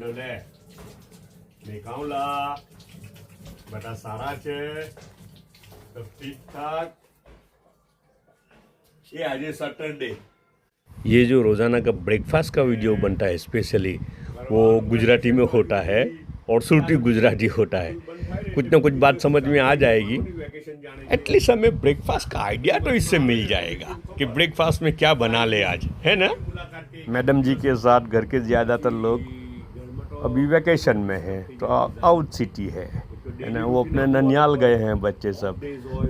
અને લે નિકાઉલા બધા સારા છે તો ઠીક ઠાક ये आज है सैटरडे ये जो रोज़ाना का ब्रेकफास्ट का वीडियो बनता है स्पेशली वो गुजराती में होता है और सूटी गुजराती होता है कुछ ना कुछ बात समझ में आ जाएगी वेकेशन जाने एटलीस्ट हमें ब्रेकफास्ट का आइडिया तो इससे मिल जाएगा कि ब्रेकफास्ट में क्या बना ले आज है ना मुलाकात के मैडम जी के साथ घर के ज़्यादातर लोग अभी वैकेशन में है तो आउट सिटी है ना? वो अपने ननियाल गए हैं बच्चे सब।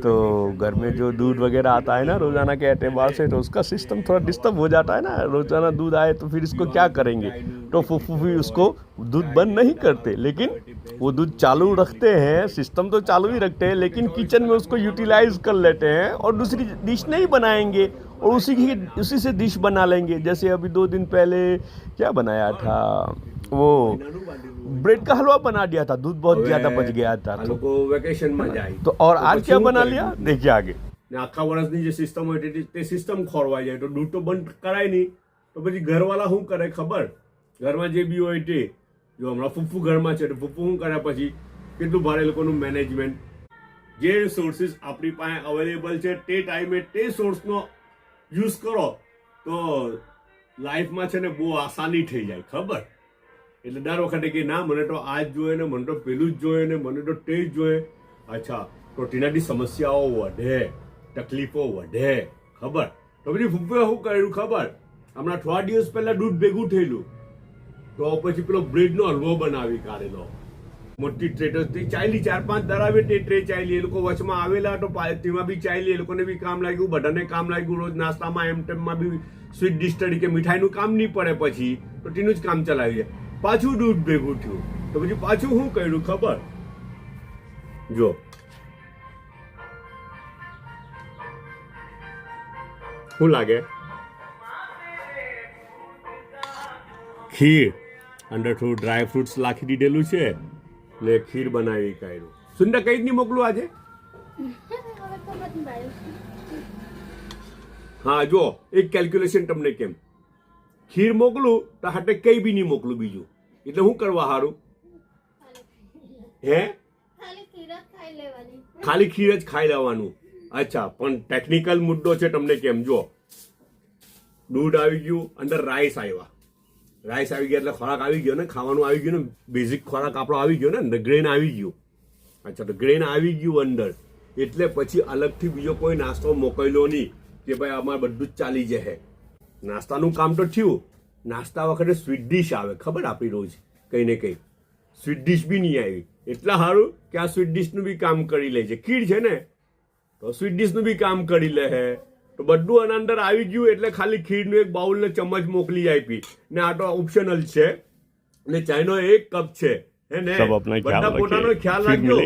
तो घर में जो दूध वगैरह आता है ना रोज़ाना के एतबार से तो उसका सिस्टम थोड़ा डिस्टर्ब हो जाता है ना। रोज़ाना दूध आए तो फिर इसको क्या करेंगे? तो फूफू भी उसको दूध बंद नहीं करते, लेकिन वो दूध चालू रखते हैं सिस्टम तो चालू ही रखते हैं, लेकिन किचन में उसको यूटिलाइज कर लेते हैं और दूसरी डिश नहीं बनाएँगे और उसी की, उसी से डिश बना लेंगे। जैसे अभी दो दिन पहले क्या बनाया था? वो ब्रेड का हलवा बना दिया था दूध बहुत ज्यादा बच गया था આ तो, લોકો વેકેશનમાં જાય तो और आज પછી क्या શું बना કર્યું? लिया देखिए आगे ને આખા વર્ષની જે સિસ્ટમ હોય તે- તે સિસ્ટમ ખોરવાઈ જાય તો દૂધ તો બંધ કરાય નહીં તો પછી ઘરવાળા શું કરે ખબર ઘરમાં જે બી હોય તે જો હમણાં ફૂફુ ઘરમાં છે તો ફૂફુ શું કરે પછી કેટલું ભારે એ લોકોનું મેનેજમેન્ટ જે સોર્સિસ આપણી પાસે અવેલેબલ છે તે ટાઈમે તે સોર્સનો યુઝ કરો તો લાઈફમાં છે ને બહુ આસાની થઈ જાય ખબર એટલે દર વખતે કે ના, મને તો આ જ જોઈએ ને, મને તો પેલું જ જોઈએ ને, મને તો તે જ જોઈએ. અચ્છા, તો તેનાથી સમસ્યાઓ વધે, તકલીફો વધે, ખબર? તો પછી ફૂફે શું કર્યું ખબર? હમણાં થોડા દિવસ પહેલા દૂધ ભેગું થયેલું. તો પછી પેલો બ્રેડનો હલવો બનાવી કાઢેલો. મોટી ટ્રેટર્સથી ચાલી ચાર પાંચ ધરાવે તે ટ્રે ચાલી એ લોકો વચમાં આવેલા તો તેમાં બી ચાલી એ લોકોને બી કામ લાગ્યું, બધાને કામ લાગ્યું. રોજ નાસ્તામાં, એમ ટેમમાં બી સ્વીટ ડિશ તરીકે મીઠાઈનું કામ નહીં પડે પછી. તો તેનું જ કામ ચલાવી જાય પાછું દૂધ ભેગું થયું તો પછી પાછું શું કર્યું ખબર જો શું લાગે ખીર અંદર થોડું ડ્રાય ફ્રૂટ્સ લાખી દીધેલું છે ને ખીર બનાવી કાઢ્યું સુંદર કઈ જ નહીં મોકલું આજે હા જો એક કેલ્ક્યુલેશન તમને કેમ ખીર મોકલું તો હાટે કઈ બી નહીં મોકલું બીજું એટલે હું કરવા સારું હે? ખાલી ખીર જ ખાઈ લેવાની. અચ્છા પણ ટેકનિકલ મુદ્દો છે તમને કેમ? જો દૂધ આવી ગયું અંદર રાઈસ આવ્યા. રાઈસ આવી ગયા એટલે ખોરાક આવી ગયો ને ખાવાનું આવી ગયું ને બેઝિક ખોરાક આપણો આવી ગયો ને ગ્રેન આવી ગયું. અચ્છા તો ગ્રેન આવી ગયું અંદર. એટલે પછી અલગથી બીજો કોઈ નાસ્તો મોકલ્યો નહીં કે ભાઈ અમારે બધું જ ચાલી જશે. નાસ્તાનું કામ તો થયું. નાસ્તા વખતે સ્વીટ ડિશ આવે. ખબર આપી રોજ કંઈ ને કંઈ. સ્વીટ ડિશ બી નહીં આવી. એટલા સારું કે આ સ્વીટ ડિશનું બી કામ કરી લે છે. ખીર છે ને તો સ્વીટ ડિશનું બી કામ કરી લે હે. તો બધું આના અંદર આવી ગયું એટલે ખાલી ખીરનું એક બાઉલને ચમચ મોકલી આપી. ને આ તો ઓપ્શનલ છે. ને ચાઈનો એક કપ છે. હે ને? બધા પોતાનો ખ્યાલ રાખજો.